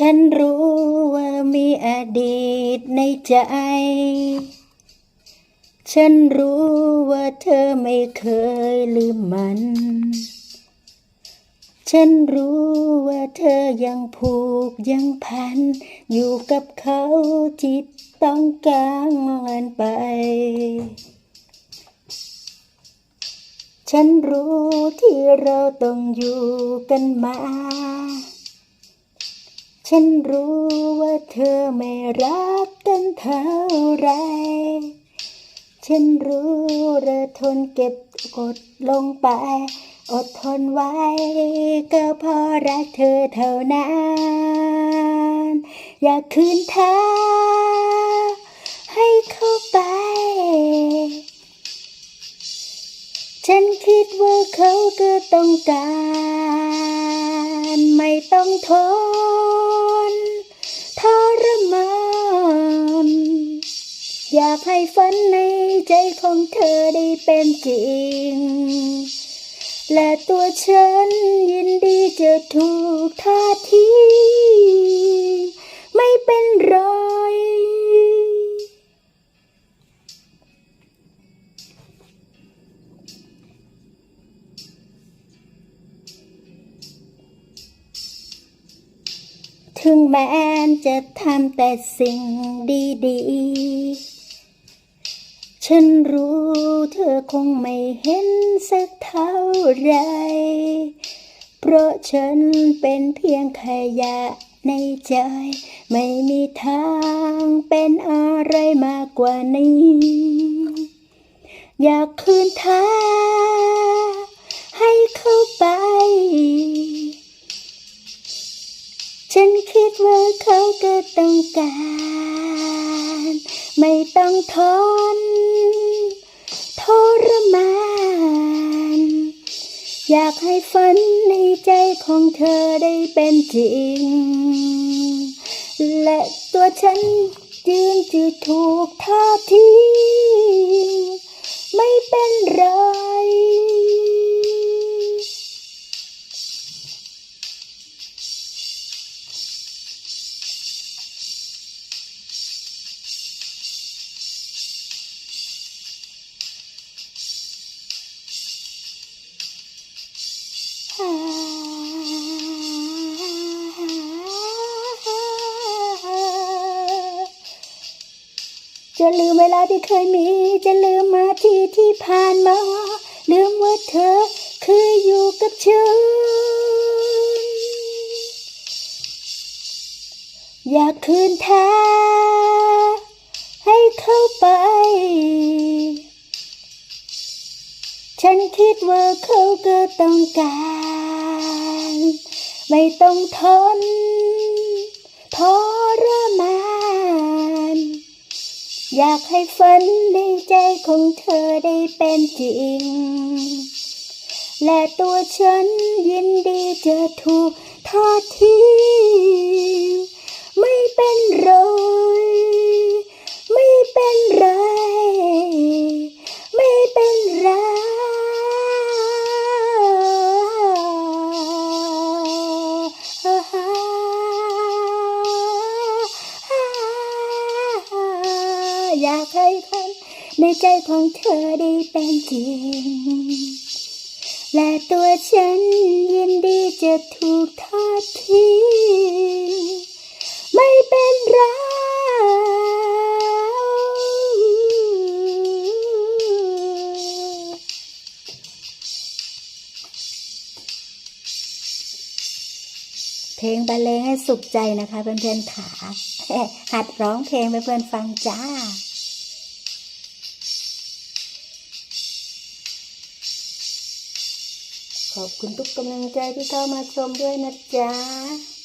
ฉันรู้ว่ามีอดีตในใจ ฉันรู้ว่าเธอไม่เคยลืมมัน ฉันรู้ว่าเธอยังผูกยังพัน อยู่กับเขาจิตต้องการมันไป ฉันรู้ที่เราต้องอยู่กันมา ฉันรู้ว่าเธอไม่รักกันเท่าไร ฉันรู้ระทนเก็บกดลงไป อดทนไว้ ก็เพราะรักเธอเท่านั้น อยากคืนเธอให้เข้าไป ฉันคิดว่าเขาก็ต้องการ ไม่ต้องทน อยากให้ฝันในใจของเธอได้เป็นจริง และตัวฉันยินดีจะถูกทอดทิ้งไม่เป็นไรถึงแม้จะทำแต่สิ่งดีๆ ฉันรู้เธอคงไม่เห็นสักเท่าไร เพราะฉันเป็นเพียงขยะในใจ ไม่มีทางเป็นอะไรมากกว่านี้ อยากคืนเธอให้เข้าไป ฉันคิดว่าเขาก็ต้องการ ไม่ต้องทน อยากให้ฝันในใจของเธอได้เป็นจริง และตัวฉันจึงจะถูกทอดทิ้ง จะลืมเวลาที่เคยมี จะลืมมาที่ที่ผ่านมา ลืมว่าเธอเคยอยู่กับฉัน อยากคืนเธอให้เข้าไป ฉันคิดว่าเขาก็ต้องการ ไม่ต้องทน อยากให้ฝันในใจของเธอได้เป็นจริง และตัวฉันยินดีจะถูกทอดทิ้ง อยากให้ฝันในใจของเธอได้เป็นจริง และตัวฉันยินดีจะถูกทอดทิ้ง ลงบรรเลงให้สุขใจนะคะ เพื่อนๆขาหัดร้องเพลงไปเพื่อนๆฟังจ้าขอบคุณทุกกำลังใจที่เข้ามาชมด้วยนะจ๊ะ